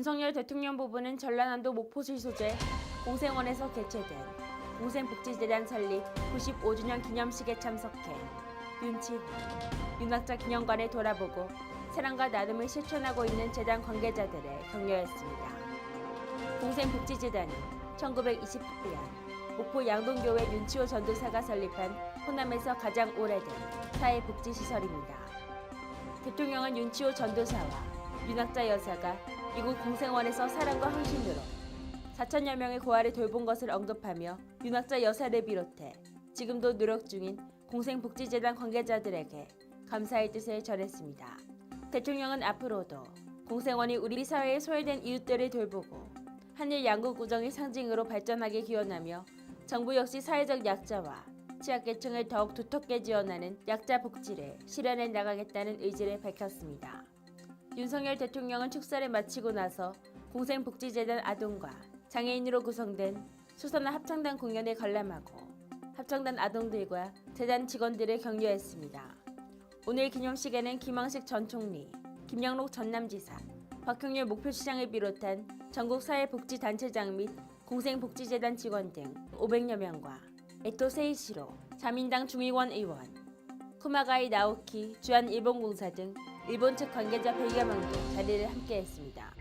윤석열 대통령 부부는 전라남도 목포시 소재 공생원에서 개최된 공생복지재단 설립 95주년 기념식에 참석해 윤치훈, 윤학자 기념관을 돌아보고 사랑과 나눔을 실천하고 있는 재단 관계자들을 격려했습니다. 공생복지재단은 1928년 목포 양동교회 윤치호 전도사가 설립한 호남에서 가장 오래된 사회복지시설입니다. 대통령은 윤치호 전도사와 윤학자 여사가 이곳 공생원에서 사랑과 헌신으로 4천여 명의 고아를 돌본 것을 언급하며 윤학자 여사를 비롯해 지금도 노력 중인 공생복지재단 관계자들에게 감사의 뜻을 전했습니다. 대통령은 앞으로도 공생원이 우리 사회에 소외된 이웃들을 돌보고 한일 양국 우정의 상징으로 발전하게 기원하며 정부 역시 사회적 약자와 취약계층을 더욱 두텁게 지원하는 약자 복지를 실현해 나가겠다는 의지를 밝혔습니다. 윤석열 대통령은 축사를 마치고 나서 공생복지재단 아동과 장애인으로 구성된 수선화 합창단 공연에 관람하고 합창단 아동들과 재단 직원들을 격려했습니다. 오늘 기념식에는 김황식 전 총리, 김영록 전남지사, 박형렬 목표시장을 비롯한 전국 사회복지단체장 및 공생복지재단 직원 등 500여 명과 에토 세이시로, 자민당 중의원 의원, 쿠마가이 나오키 주한 일본공사 등 일본 측 관계자 100여 명도 자리를 함께했습니다.